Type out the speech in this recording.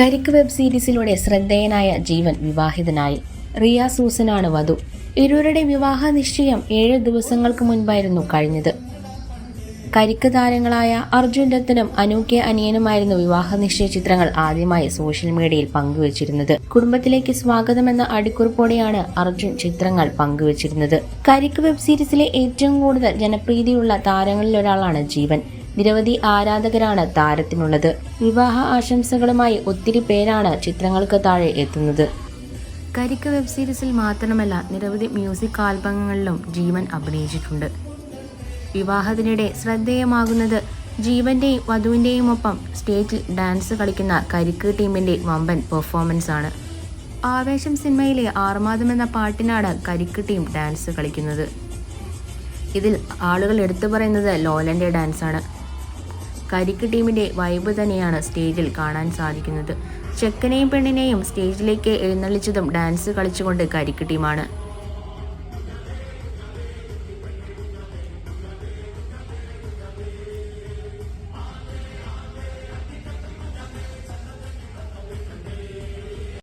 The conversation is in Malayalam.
കരിക്ക് വെബ് സീരീസിലൂടെ ശ്രദ്ധേയനായ ജീവൻ വിവാഹിതനായി. റിയ സൂസനാണ് വധു. ഇരുവരുടെ വിവാഹ നിശ്ചയം ഏഴ് ദിവസങ്ങൾക്ക് മുൻപായിരുന്നു കഴിഞ്ഞത്. കരിക്ക് താരങ്ങളായ അർജുൻ രത്തനും അനൂക്യ അനിയനുമായിരുന്നു വിവാഹ നിശ്ചയ ചിത്രങ്ങൾ ആദ്യമായി സോഷ്യൽ മീഡിയയിൽ പങ്കുവച്ചിരുന്നത്. കുടുംബത്തിലേക്ക് സ്വാഗതം എന്ന അടിക്കുറിപ്പോടെയാണ് അർജുൻ ചിത്രങ്ങൾ പങ്കുവച്ചിരുന്നത്. കരിക്ക് വെബ് സീരീസിലെ ഏറ്റവും കൂടുതൽ ജനപ്രീതിയുള്ള താരങ്ങളിലൊരാളാണ് ജീവൻ. നിരവധി ആരാധകരാണ് താരത്തിനുള്ളത്. വിവാഹ ആശംസകളുമായി ഒത്തിരി പേരാണ് ചിത്രങ്ങൾക്ക് താഴെ എത്തുന്നത്. കരിക്ക വെബ് സീരീസിൽ മാത്രമല്ല നിരവധി മ്യൂസിക് ആൽബങ്ങളിലും ജീവൻ അഭിനയിച്ചിട്ടുണ്ട്. വിവാഹത്തിനിടെ ശ്രദ്ധേയമാകുന്നത് ജീവന്റെയും വധുവിന്റെയും ഒപ്പം സ്റ്റേജിൽ ഡാൻസ് കളിക്കുന്ന കരിക്ക് ടീമിന്റെ വമ്പൻ പെർഫോമൻസ് ആണ് ആവേശം സിനിമയിലെ ആർമാദം എന്ന പാട്ടിനാണ് കരിക്ക് ടീം ഡാൻസ് കളിക്കുന്നത്. ഇതിൽ ആളുകൾ എടുത്തു പറയുന്നത് ലോലന്റെ ഡാൻസാണ്. കരിക്ക് ടീമിന്റെ വൈബ് തന്നെയാണ് സ്റ്റേജിൽ കാണാൻ സാധിക്കുന്നത്. ചെക്കനെയും പെണ്ണിനെയും സ്റ്റേജിലേക്ക് എഴുന്നള്ളിച്ചതും ഡാൻസ് കളിച്ചുകൊണ്ട് കരിക്ക് ടീമാണ്.